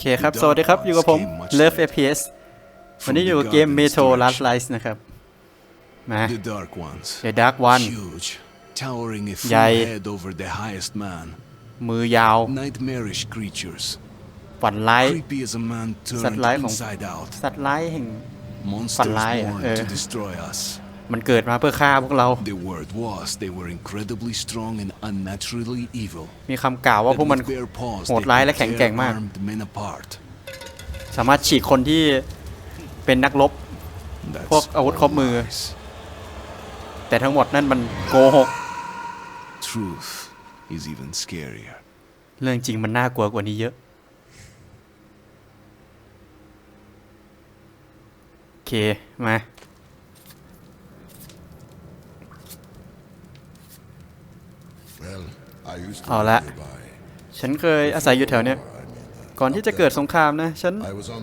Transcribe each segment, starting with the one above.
เคครับ สวัสดีครับ อยู่กับผม Love FPS วันนี้อยู่กับเกม Metro Last Light นะครับ มา The Dark Ones. The Dark One Huge, towering a full Dài. head over the highest man. มือยาว Nightmarish creatures. ฝันร้าย Creepy as a man turned Satellite không? inside out. สัตว์ร้ายแห่ง Monsters Lại à? born Ừ. to destroy us. มันเกิดมาเพื่อฆ่าพวกเรา The word was they were incredibly strong and unnaturally evil. มีคำกล่าวว่า That พวกมัน with bare paws โหด they ร้าย could และแข็งแกร่ง tear มาก armed men apart. สามารถฉีกคนที่เป็นนักรบ That's พวกอาวุธครบมือ all lies. แต่ทั้งหมดนั่นมันโกหก Truth is even scarier. เรื่องจริงมันน่ากลัวกว่านี้เยอะโอเค มา Well, I used to เอาละ ฉันเคยอาศัยอยู่แถวเนี้ยก่อนที่จะเกิดสงครามนะ ฉัน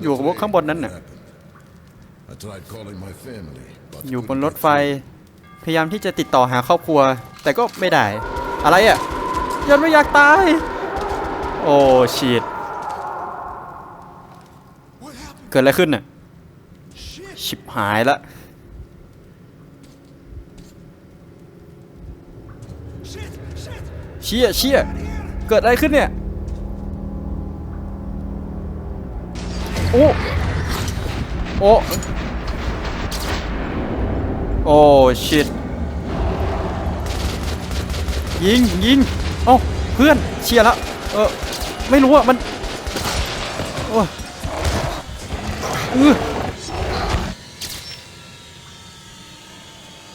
อยู่กับพวกข้างบนนั้น it น่ะ อยู่บนรถไฟ พยายามที่จะติดต่อหาครอบครัว แต่ก็ไม่ได้ อะไรอะ ยันไม่อยากตาย โอ้ชีดเกิดอะไรขึ้นน่ะ ชิบหายละ เชี่ยเชี่ยเกิดอะไรขึ้นเนี่ยโอ้โอ้โอ้ชิตยิงยิงเอ้าเพื่อนเชียร์แล้วเออไม่รู้อะมันโอ้อื้อ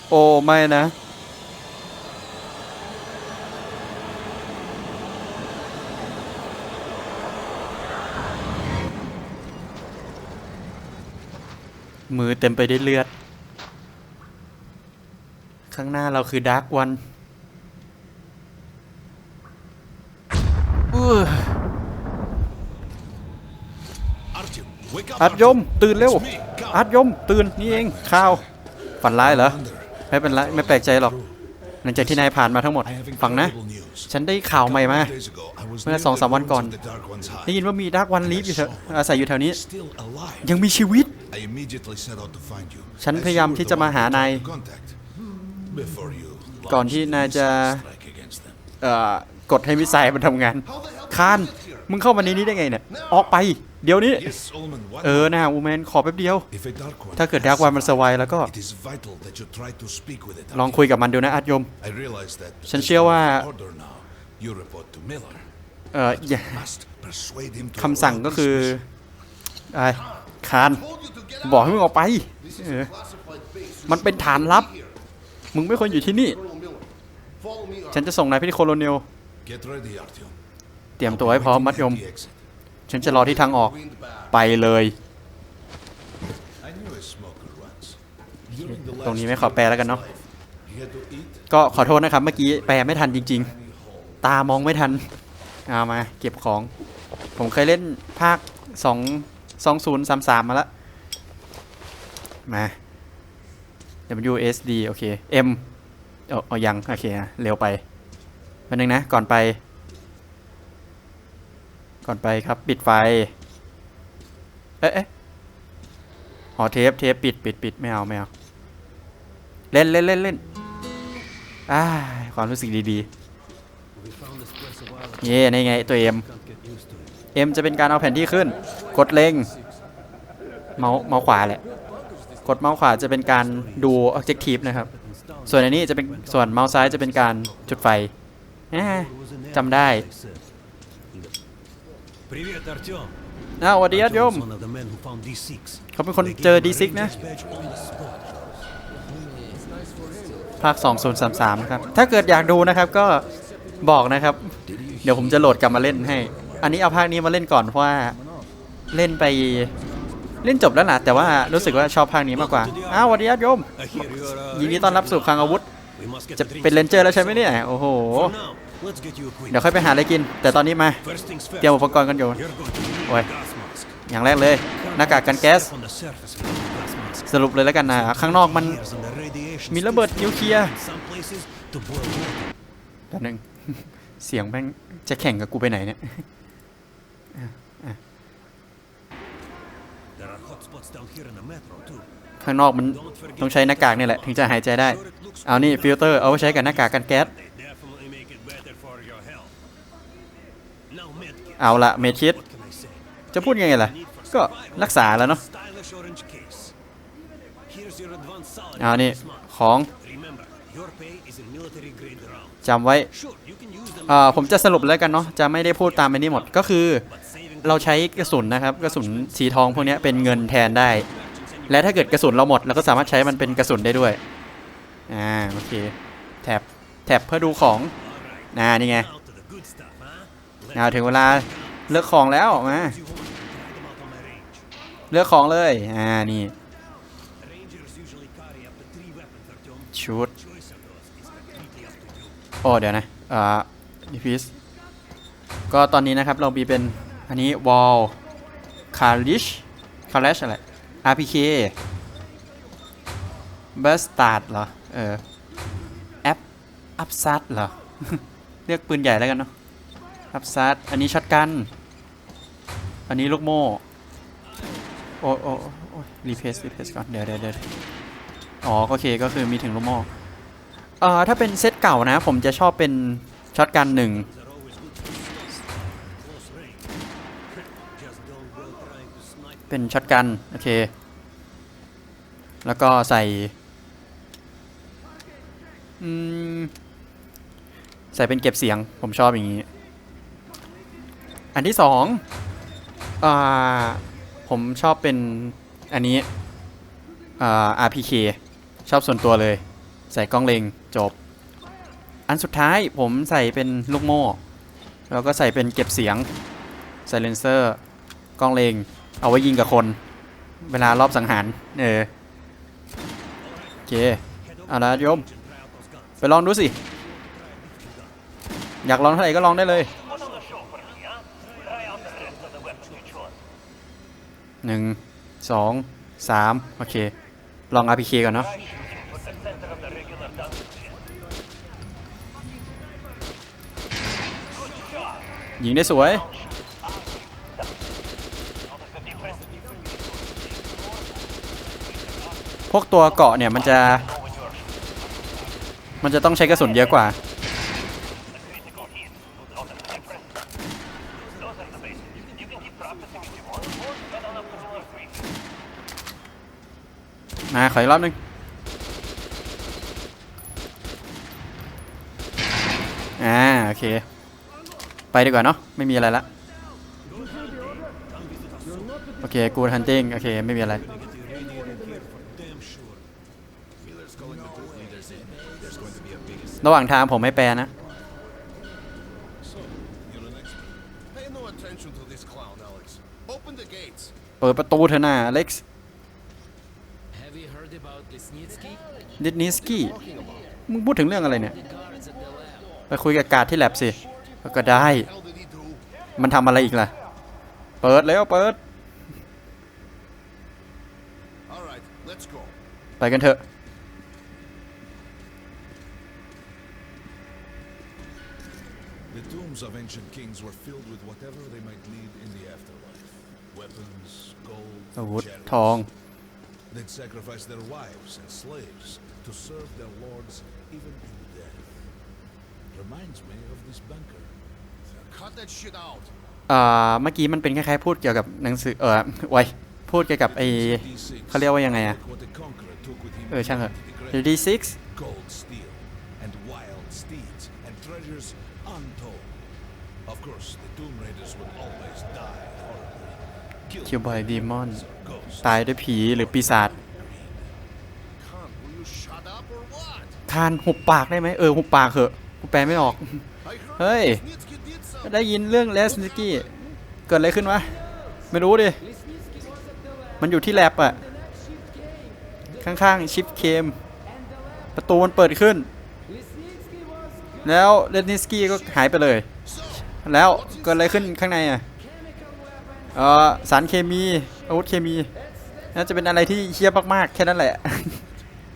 โอ้ไม่นะ มือเต็มไปด้วยเลือด ข้างหน้าเราคือดาร์กวันอัดยม ตื่นเร็วอัดยม ตื่นนี่เองข้าว ฝันร้ายเหรอ ไม่เป็นไร ไม่แปลกใจหรอก หลังจากที่นายผ่านมาทั้งหมดฟังนะ ฉันได้ข่าวใหม่มา เมื่อสองสามวันก่อน ได้ยินว่ามีดาร์กวันลีฟอยู่อาศัยอยู่แถวนี้ ยังมีชีวิต ฉันพยายามที่จะมาหานาย ก่อนที่นายจะกดให้มิสไซล์มันทำงาน คาน มึงเข้ามาในนี้ได้ไงเนี่ย ออกไป เดี๋ยวนี้ Yes, Ullman, what? เออนะอูแมนขอแป๊บเดียว If a dark one ถ้าเกิดดาร์กวันมันสวายแล้วก็ it is vital that you try to speak with it. ลองคุยกับมันดูนะอัดยม I realize that ฉันเชื่อว่า order now. You report to Miller. เอ่ออย่า Must persuade him to คำสั่ง allow ก็คือ this ไอ้คาน บอกให้มึงออกไปเออมันเป็นฐานลับ มึงไม่ควรอยู่ที่นี่ ฉันจะส่งนายไปที่โคโลเนล mission. Get ready, Artyom. เตรียมตัวให้พร้อมมัดยม The exit. ฉันจะรอที่ทางออกไปเลย ตรงนี้ไม่ขอแปลแล้วกันเนาะก็ขอโทษนะครับ เมื่อกี้แปลไม่ทันจริง ๆ ตามองไม่ทันเอามา เก็บของ ผมเคยเล่นภาคสองสองศูนย์สามสามมาล้วมา WSD โอเค M เอาเอายัง โอเคอะเร็วไปวันนึงนะ ก่อนไป ก่อนไปครับ ปิดไฟเอ๊ะเอ๊ะอ๋อเทปเทปปิดปิดปิดไม่เอาไม่เอา เล่นเล่นเล่นเล่นอ่าความรู้สึกดีๆ เย่ในไงตัวเอ็ม เอ็มจะเป็นการเอาแผนที่ขึ้น กดเล็ง เมาส์เมาส์ขวาแหละ กดเมาส์ขวาจะเป็นการดู objective นะครับ ส่วนอันนี้จะเป็นส่วนเมาส์ซ้ายจะเป็นการจุดไฟจำได้ Привет, Артем. อ้าวสวัสดีครับโยม One of the men who found D6. เขาเป็นคนเจอ D6 นะ Dispatch on the spot. ภาค 2033 นะครับ ถ้าเกิดอยากดูนะครับก็บอกนะครับ เดี๋ยวผมจะโหลดกลับมาเล่นให้ อันนี้เอาภาคนี้มาเล่นก่อนเพราะว่าเล่นไปเล่นจบแล้วนะแต่ว่ารู้สึกว่าชอบภาคนี้มากกว่า อ้าวสวัสดีครับโยม I hear you're uh, ยินดีต้อนรับสู่คลังอาวุธ We must get จะ the drinks. เป็นเลนเจอร์แล้วใช่ไหมเนี่ย โอ้โห For now, let's get you a quick. เดี๋ยวค่อยไปหาอะไรกิน แต่ตอนนี้มา First things first. เตรียมอุปกรณ์กันอยู่ You're going to need Oi. a gas mask. อย่างแรกเลยหน้ากากกันแก๊ส Step on the surface with the gas mask. สรุปเลยแล้วกันนะ ข้างนอกมัน Years and the radiation มีระเบิดนิวเคลียร์ in some places to boil water. แป๊บนึงเสียงแม่งจะแข่งกับกูไปไหนเนี่ยอะอะ spots down here in the metro too. ข้างนอกมันต้องใช้หน้ากากนี่แหละ ถึงจะหายใจได้ เอานี่ฟิลเตอร์เอาไว้ใช้กับหน้ากากกันแก๊ส เอาละเมชิดจะพูดยังไงล่ะ ก็รักษาแล้วเนาะเอานี่ของจำไว้ผมจะสรุปแล้วกันเนาะจะไม่ได้พูดตามไปนี้หมดก็คือ เราใช้กระสุนนะครับ กระสุนสีทองพวกนี้เป็นเงินแทนได้ และถ้าเกิดกระสุนเราหมดเราก็สามารถใช้มันเป็นกระสุนได้ด้วยอ่าโอเคแท็บแท็บเพื่อดูของอ่านี่ไง huh? อ่าถึงเวลาเลือกของแล้วมาเลือกของเลยอ่านี่ชุดโอ้เดี๋ยวนะอ่าดิฟิสก็ตอนนี้นะครับเรามีเป็นอันนี้วอลคาริชคาริชอะไร RPK เบสตาร์ดเหรอ เออแอปอัพซัดเหรอ เรียกปืนใหญ่แล้วกันเนาะ อัพซัดอันนี้ช็อตกัน อันนี้ลูกโม่โอ้โอ้โอ้รีเพสรีเพสก่อน เดี๋ยวเดี๋ยวเดี๋ยวอ๋อโอเคก็คือมีถึงลูกโม่เอ่อถ้าเป็นเซตเก่านะ ผมจะชอบเป็นช็อตกันหนึ่งเป็นช็อตกัน โอเค แล้วก็ใส่อืมใส่เป็นเก็บเสียงผมชอบอย่างนี้ อันที่สองอ่าผมชอบเป็นอันนี้อ่า RPK ชอบส่วนตัวเลย ใส่กล้องเลงจบ อันสุดท้ายผมใส่เป็นลูกโม่แล้วก็ใส่เป็นเก็บเสียงไซเลนเซอร์กล้องเลงเอาไว้ยิงกับคน เวลารอบสังหารเออโอเคเอาละโยม ไปลองดูสิ อยากลองเท่าไหร่ก็ลองได้เลย หนึ่งสองสามโอเค ลอง RPK ก่อนเนาะยิงได้สวย พวกตัวเกาะเนี่ย มันจะ มันจะต้องใช้กระสุนเยอะกว่า มาขออีกรอบหนึงอ่าโอเค ไปดีกว่าเนาะไม่มีอะไรละโอเคกูทันติ้งโอเคไม่มีอะไรระหว่างทางผมไม่แปลนะ Pay no attention to this clown, Alex. Open the gates. เปิดประตูเถอะนะอเล็กซ์ Have you heard about Lesnitsky? ดิสนิสกี้มึงพูดถึงเรื่องอะไรเนี่ย The guards at the lab. ไปคุยกับการดที่แลบสิ ก็ได้ Hell did he do? มันทำอะไรอีกล่ะ เปิดแล้วเปิด All right, let's go. ไปกันเถอะ The tombs of ancient kings were filled with whatever they might need in the afterlife. Weapons, gold, อาวุธ chariots. ทอง They'd sacrifice their wives and slaves to serve their lords even in death. Reminds me of this bunker. Cut that shit out. อ่าเมื่อกี้มันเป็นคล้ายๆพูดเกี่ยวกับหนังสือเออไว้พูดเกี่ยวกับไอ D6 เขาเรียกว่ายังไงอะ like what the conqueror took with him เออช่างเถอะ into the great D6 gold, steel, and wild steeds, and treasures untold. Of course, the Tomb Raiders will always die horribly. คิวบอยดีมอน Ghosts. ตายด้วยผีหรือปีศาจ Khan, will you shut up or what? คานหุบปากได้ไหมเออหุบปากเหอะกูแปลไม่ออก I heard Hey. Snitsky did something. ได้ยินเรื่องเลสนิกี้ เกิดอะไรขึ้นวะ ไม่รู้ดิ มันอยู่ที่แลบอะข้างๆ ชิปเคม ประตูมันเปิดขึ้น แล้วเลสนิสกี้ก็หายไปเลย แล้วเกิดอะไรขึ้นข้างในอะเออสารเคมีอาวุธเคมีน่าจะเป็นอะไรที่เชียบมากๆ แค่นั้นแหละ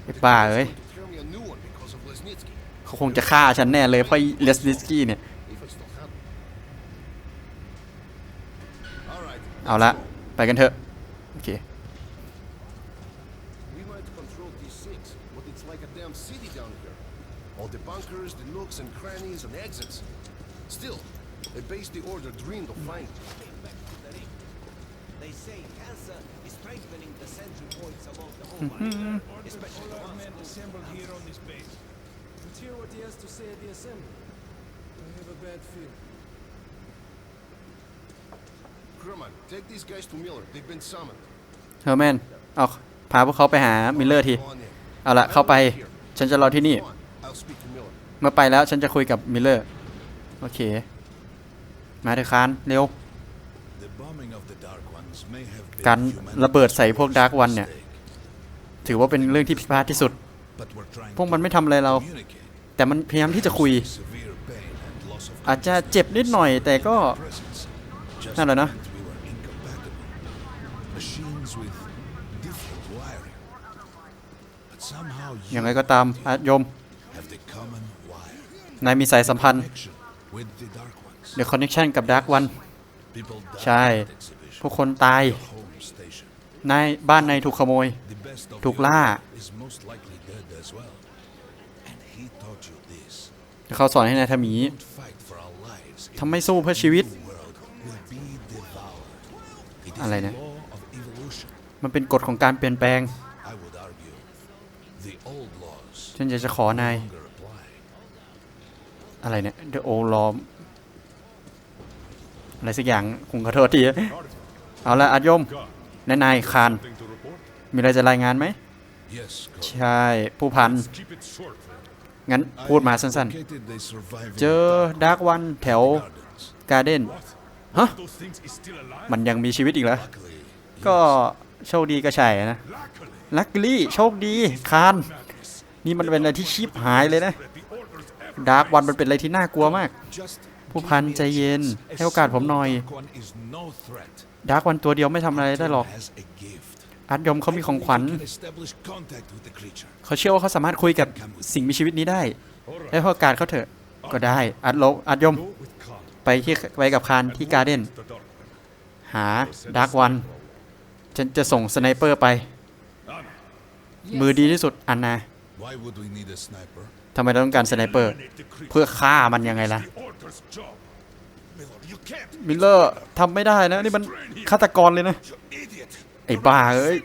ไอ้บ้าเอ้ย เขาคงจะฆ่าฉันแน่เลยเพราะเลสลิสกี้เนี่ย เอาละ ไปกันเถอะ โอเค All the bunkers, the nooks and crannies and exits. Still, they base the order dreamed of finding. They say cancer is strengthening the sentry points along the whole line, especially the ones assembled here on this base. Let's hear what he has to say at the assembly. I have a bad feeling. Kerman, take these guys to Miller. They've been summoned. เฮอร์แมน เอาพาพวกเขาไปหามิลเลอร์ที Go on in. เอาละเข้าไป ฉันจะรอที่นี่ Go on. I'll speak to Miller. เมื่อไปแล้วฉันจะคุยกับมิลเลอร์ โอเค มาเถอะคาน เร็ว The bombing of the Dark Ones may have been การ human ระเบิดใส่พวกดาร์กวันเนี่ย mistake, ถือว่าเป็นเรื่องที่ผิดพลาดที่สุด but we're trying พวกมันไม่ทำอะไรเรา to communicate. แต่มันพยายามที่จะคุย อาจจะเจ็บนิดหน่อยแต่ก็นั่นแหละนะอย่างไรก็ตามอาโยม นายมีสายสัมพันธ์เดอะคอนเนคชันกับดาร์กวันใช่ผู้คนตายนายบ้านนายถูกขโมย ถูกล่า is most likely dead as well. And he taught you this. เขาสอนให้นายทำหมี Don't fight for our lives. in ทำไม่สู้เพื่อชีวิต อะไรนะ มันเป็นกฎของการเปลี่ยนแปลง ฉันอยากจะขอนาย อะไรเนี่ย The Old Law อะไรสักอย่างคงขอโทษที เอาละอาโยมนายนายคาน มีอะไรจะรายงานไหม ใช่ ผู้พัน งั้นพูดมาสั้น Located the surviving ๆเจอดาร์กวันแถว gardens. การ์เด้นฮะ มันยังมีชีวิตอีกเหรอ Luckily, ก็โชคดีก็ใช่นะ ลักลี่โชคดีคาน นี่มันเป็นอะไรที่ชิบหายเลยนะ ดาร์กวันมันเป็นอะไรที่น่ากลัวมาก just ผู้พันใจเย็น ให้โอกาสผมหน่อย Dark One is no threat. ดาร์กวันตัวเดียวไม่ทำอะไรได้หรอก Has a gift. อัดยมเขามีของขวัญ He can establish contact with the creature. เขาเชื่อว่าเขาสามารถคุยกับสิ่งมีชีวิตนี้ได้ให้โอกาสเขาเถอะก็ได้อัดโลอัดยมไปที่ไปกับคานที่การ์เด้นหาดาร์กวันฉันจะส่งสไนเปอร์ไป มือดีที่สุดอันนา Why would we need a sniper? ทำไมเราต้องการสไนเปอร์ เพื่อฆ่ามันยังไงล่ะ You can't. มิลเลอร์ทำไม่ได้นะ นี่มันฆาตกรเลยนะ You idiot. ไอ้บ้าเอ้ย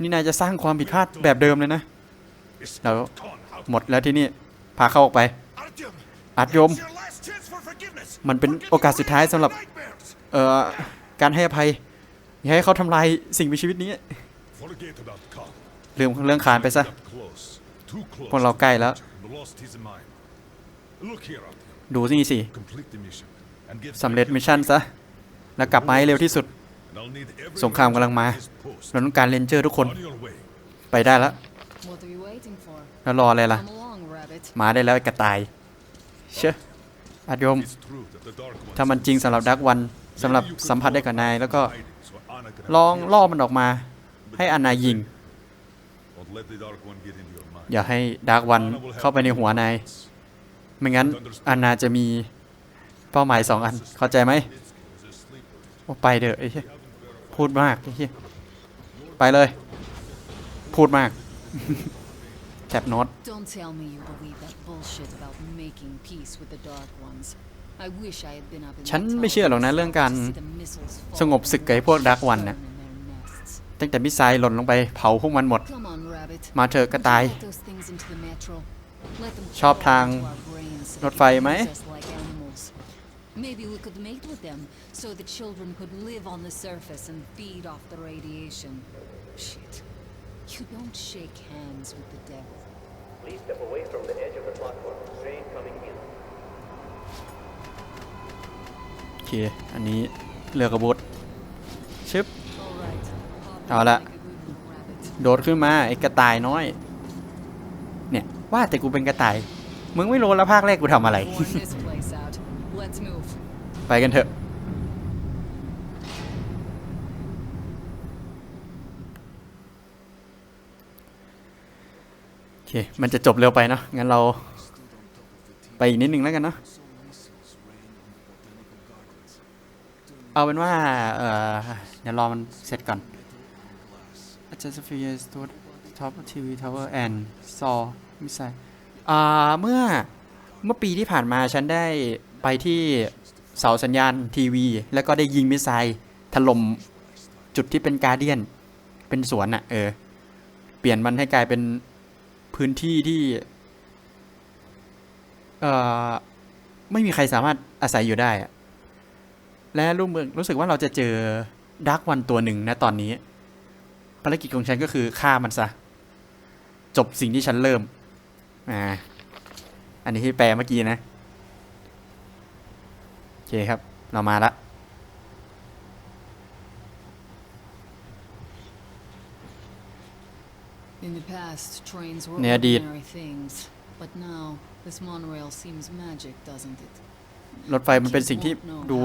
นี่นายจะสร้างความผิดพลาดแบบเดิมเลยนะเราหมดแล้วที่นี่ พาเขาออกไป Artyom. อัดยม มันเป็นโอกาสสุดท้ายสำหรับ เอ่อ การให้อภัย อย่าให้เขาทำลายสิ่งมีชีวิตนี้ ลืมเรื่องคานไปซะ พวกเราใกล้แล้ว ดูนี่สิสำเร็จมิชชั่นซะ แล้วกลับมาให้เร็วที่สุด สงครามกำลังมา เราต้องการเลนเจอร์ทุกคน ไปได้แล้ว แล้วรออะไรล่ะ มาได้แล้วไอ้กระต่าย เชอะอาดยม ถ้ามันจริงสำหรับดักวันสำหรับสัมผัสได้กับนาย แล้วก็ลองล่อมันออกมา ให้อานายิง อย่าให้ดาร์กวันเข้าไปในหัวนาย ไม่งั้นอานาจะมีเป้าหมายสองอัน เข้าใจไหมว่าไปเถอะไอ้เหี้ย พูดมากไอ้เหี้ยไปเลย พูดมากแคปโน้ต Don't tell me you believe that bullshit about making peace with the Dark Ones. I wish I had been up in ฉัน that ไม่เชื่อหรอกนะ tower เรื่องการ to see the missiles fall สงบศึกกับไอ้พวก Dark One burn น่ะ in their nests. ตั้งแต่มิสไซล์หล่นลงไปเผาพวกมันหมด Come on, rabbit. มาเถอะกระต่าย Let those things into the metro. Let them ชอบ crawl ทาง into our brains so ร they ถไฟ can ไหม Maybe we could mate with them so the children could live on the surface and feed off the radiation. Shit. You don't shake hands with the devil. Please step away from the edge of the platform. Train coming in. โอเค อันนี้เรือกระบุดชึบ All right. Hop เอา in ละ like a good little rabbit. โดดขึ้นมาไอ้กระต่ายน้อย เนี่ยว่าแต่กูเป็นกระต่าย มึงไม่รู้แล้วภาคแรกกูทำอะไร Worn this place out. Let's move. ไปกันเถอะ โอเค มันจะจบเร็วไปเนาะงั้นเราไปอีกนิดนึงแล้วกันเนาะเอาเป็นว่า เอ่อเดี๋ยวรอมันเสร็จก่อน Just few years to top TV tower and saw missile อ่า เมื่อ เมื่อปีที่ผ่านมาฉันได้ไปที่ เสาสัญญาณทีวี แล้วก็ได้ยิงมิสไซล์ถล่มจุดที่เป็นการเดียน เป็นสวนอะเออ เปลี่ยนมันให้กลายเป็นพื้นที่ที่ เอ่อ ไม่มีใครสามารถอาศัยอยู่ได้อะและรู้มึงรู้สึกว่าเราจะเจอดาร์กวันตัวหนึ่งนะตอนนี้ ภารกิจของฉันก็คือฆ่ามันซะ จบสิ่งที่ฉันเริ่ม อ่า อันนี้ที่แปลเมื่อกี้นะ เคครับ เรามาละ In the past, trains were ในอดีต ordinary things, but now this monorail seems magic, doesn't it? รถไฟมันเป็นสิ่งที่ดู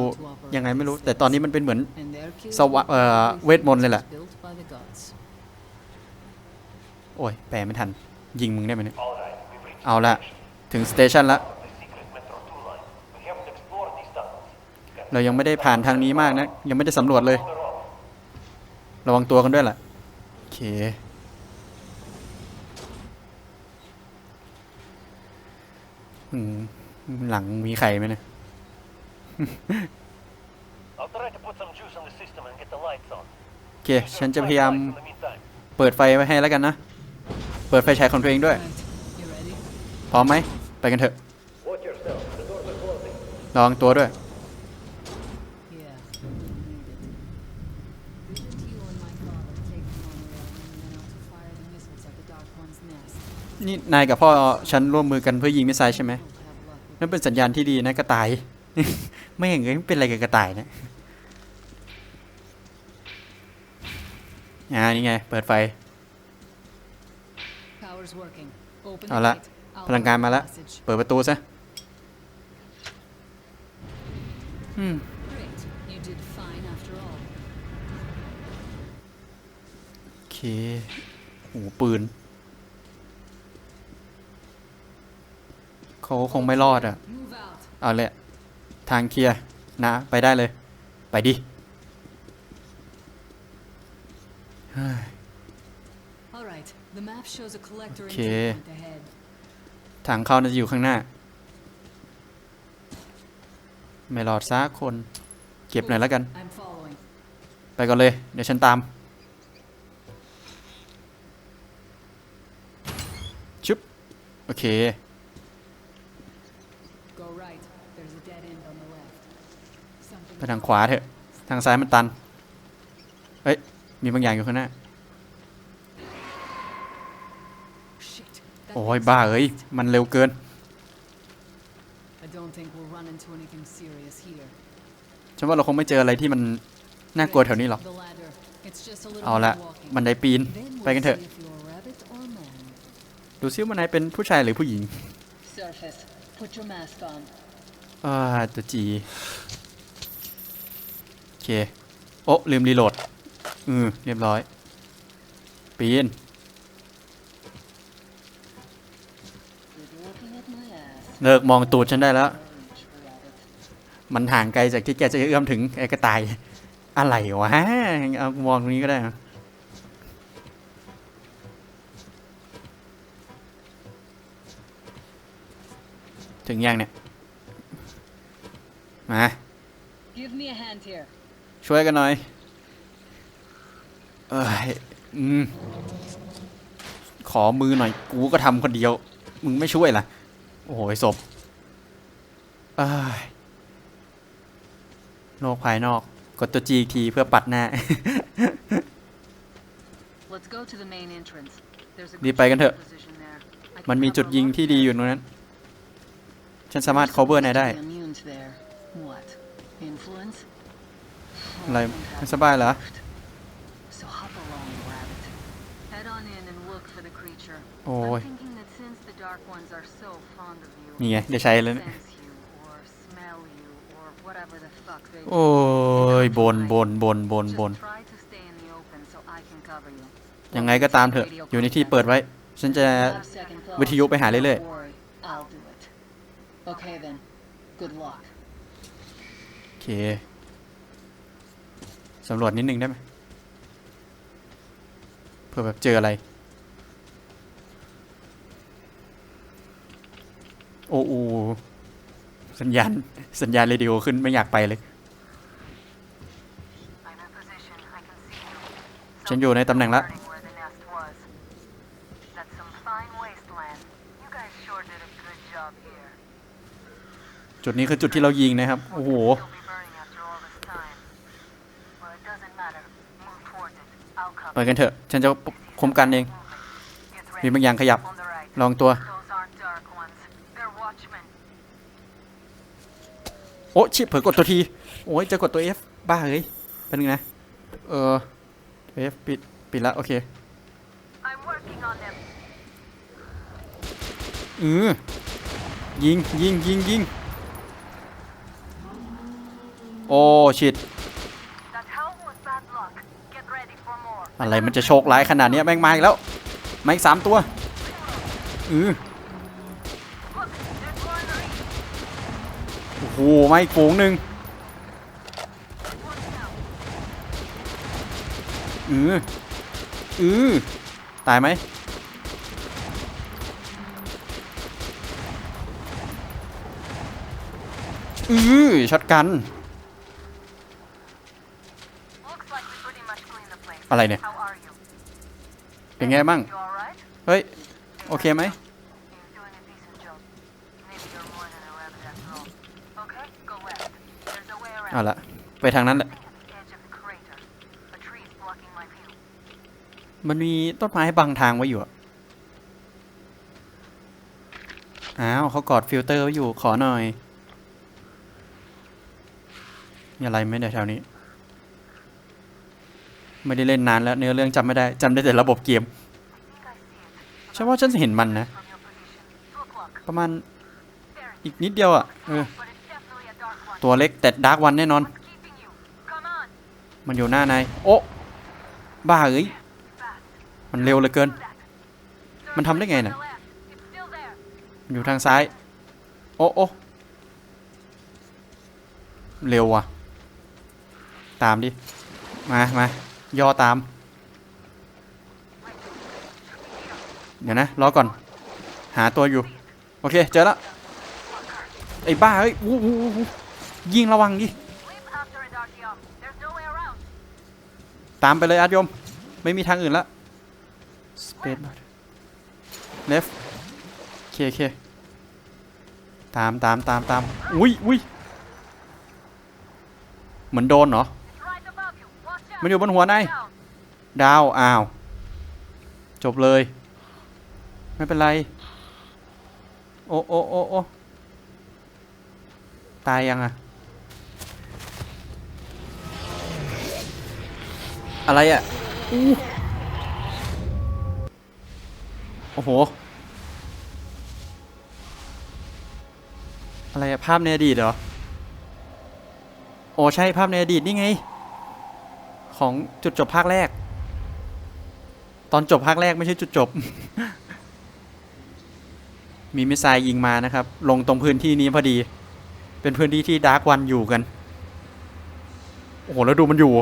ยังไงไม่รู้ แต่ตอนนี้มันเป็นเหมือน And their kids สวะ will เอ่อ everything เวทมนต์เลยแหละ was built by the gods. โอ้ย แปลไม่ทัน ยิงมึงได้ไหมเนี่ย เอาละ ถึงสเตชันละ เรายังไม่ได้ผ่านทางนี้มากนะ ยังไม่ได้สำรวจเลย ระวังตัวกันด้วยล่ะ โอเค อืม หลังมีไข่ไหมเนี่ย I'll try to put some juice on the system and get the lights on. โอเค ฉันจะพยายามเปิดไฟไว้ให้แล้วกันนะ เปิดไฟฉายของตัวเองด้วย Right, you ready? พร้อมไหม ไปกันเถอะ ระวังตัวด้วย Yeah, we'll need it. Didn't you and my father take the monorail and went out to fire the missiles at the Dark One's nest? นี่นายกับพ่อฉันร่วมมือกันเพื่อยิงมิสไซล์ใช่ไหม We'll have luck with นั่นเป็นสัญญาณที่ดีนะกระต่าย ไม่เห็นเลยเป็นอะไรกับกระต่ายเนะอ่านี่ไง เปิดไฟ Power's working. Open เอา the ละ gate. I'll พลังงานมาแล้ว open the passage. เปิดประตูซะอืม Great. You did fine after all. โอเคโอ้ปืน เขาคงไม่รอดอะ Move out. เอาเลยทางเคลียร์นะ ไปได้เลย ไปดิเฮ้ย All right. The map shows a collector Okay. entry point ahead. ทางเข้าน่าจะอยู่ข้างหน้า ไม่รอดซักคน เก็บหน่อยแล้วกัน I'm following. ไปก่อนเลย เดี๋ยวฉันตามชุบโอเค Go right. There's a dead end on the left. Something. ไปทางขวาเถอะ ทางซ้ายมันตัน เฮ้ย มีบางอย่างอยู่ข้างหน้า Shit. That โอ้ย makes บ้าเอ้ย มันเร็วเกิน I don't think we'll run into anything serious here. ฉันว่าเราคงไม่เจออะไรที่มันน่ากลัวแถวนี้หรอก The ladder. It's just a little เอาละ more walking. บันไดปีน Then ไป we'll กันเถอะ see if you're rabbit or man. ดูซิว่านายเป็นผู้ชายหรือผู้หญิง Surface. Put your mask on. อ่าตัวจีโอ เค โอ้ลืมรีโหลด อืมเรียบร้อย ปีน เลิกมองตูดฉันได้แล้ว มันห่างไกลจากที่แกจะเอื้อมถึงไอ้กระต่าย อะไรวะ เอามองตรงนี้ก็ได้ถึงยังเนี่ย มา ช่วยกันหน่อย เอ้ยอืมขอมือหน่อย กูก็ทำคนเดียว มึงไม่ช่วยล่ะ โอ้โหศพเอ้ยโลกภายนอก กดตัวจีอีกทีเพื่อปัดหน้า Let's go to the main entrance. There's a รีบไปกันเถอะ position there. I มัน can มีจุด cover ยิง a lot ที่ดีอยู่ตรงนั้น ฉันสามารถ cover นายได้ Immune to their what? Influence? อะไรไม่สบายเหรอ So hop along, rabbit. Head on in and look for the creature. โอ้ย I'm thinking that since the dark ones are so fond of you, นี่ไงได้ใช้แล้วเนี่ย sense you or smell you or whatever the fuck they โอ้ยบนบนบนบน Just บน try to stay in the open so I can cover you. ยังไงก็ตามเถอะ อยู่ในที่เปิดไว้ ฉันจะ Have second thoughts. วิทยุไปหาเรื่อย Don't worry, I'll do it. Okay then. Good luck. ๆโอเค สำรวจนิดนึงได้ไหมเผื่อแบบเจออะไร โอ้โหสัญญาณ สัญญาณเรดิโอขึ้นไม่อยากไปเลย ฉันอยู่ในตำแหน่งละจุดนี้คือจุดที่เรายิงนะครับ โอ้โห I'll cover ไปกันเถอะ ฉันจะคุมกันเอง มีบางอย่างขยับ ลองตัว โอ้ชิบเผอกดตัวที โอ้ยจะกดตัว F บ้าเฮ้ยเป็นไงนะ เออ F ปิด ปิดละ โอเคอือยิง ยิง ยิง ยิง โอ้ ชิด อะไรมันจะโชคร้ายขนาดนี้แม่งมาอีกแล้วมาอีกสามตัวอือโอ้โหมาอีกฝูงหนึ่งอืออือตายไหมอือช็อตกัน Looks like we pretty much cleaned the place. อะไรเนี่ย How are you? เป็นไงบ้าง You alright? เฮ้ย โอเคไหม You're doing a decent job. Maybe you're more than a rabbit after all. Okay, go left. There's a way around. เอาละไปทางนั้นแหละ At the edge of the crater. A tree is blocking my view. มันมีต้นไม้บังทางไว้อยู่อะอ้าวเขากอดฟิลเตอร์ไว้อยู่ขอหน่อยมีอะไรไหมเนี่ยแถวนี้ ไม่ได้เล่นนานแล้วเนื้อเรื่องจำไม่ได้จำได้แต่ระบบเกมฉันว่าฉันเห็นมันนะ ประมาณอีกนิดเดียวอะเออตัวเล็กแต่ดาร์กวันแน่นอน มันอยู่หน้านายโอ้บ้าเอ้ยมันเร็วเหลือเกิน มันทำได้ไงน่ะมันอยู่ทางซ้าย โอ้โอ้เร็วว่ะ ตามดิ มามา ย่อตาม เดี๋ยวนะ รอก่อน หาตัวอยู่ โอเค เจอแล้ว ไอ้บ้า เฮ้ยอู้หูอู้หูยิงระวังดิ ตามไปเลยอาร์ยม ไม่มีทางอื่นละ space bar left โอเคโอเคตามตามตามตามอุ้ยอุ้ยเหมือนโดนเหรอ It's right above you. Watch out. มันอยู่บนหัวนายดาว อ้าว จบเลย ไม่เป็นไร โอ้โอ้โอ้โอ้ตายยังอะอะไรอะอโอ้โห อะไรอะภาพในอดีตเหรอ โอ้ใช่ภาพในอดีตนี่ไง ของจุดจบภาคแรก ตอนจบภาคแรกไม่ใช่จุดจบ มีมิสไซล์ยิงมานะครับ ลงตรงพื้นที่นี้พอดี เป็นพื้นที่ที่ดาร์กวันอยู่กัน โอ้โห แล้วดูมันอยู่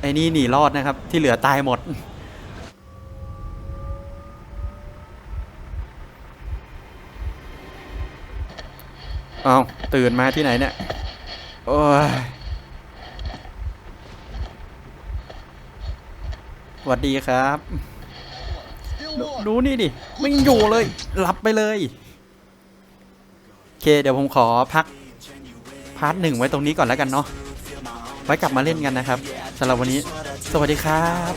ไอ้นี่หนีรอดนะครับ ที่เหลือตายหมด เอาตื่นมาที่ไหนเนี่ย โอ้ยสวัสดีครับดูดูนี่ดิไม่อยู่เลย หลับไปเลยโอเค เดี๋ยวผมขอพัก พาร์ทหนึ่งไว้ตรงนี้ก่อนแล้วกันเนาะไว้กลับมาเล่นกันนะครับสำหรับวันนี้ สวัสดีครับ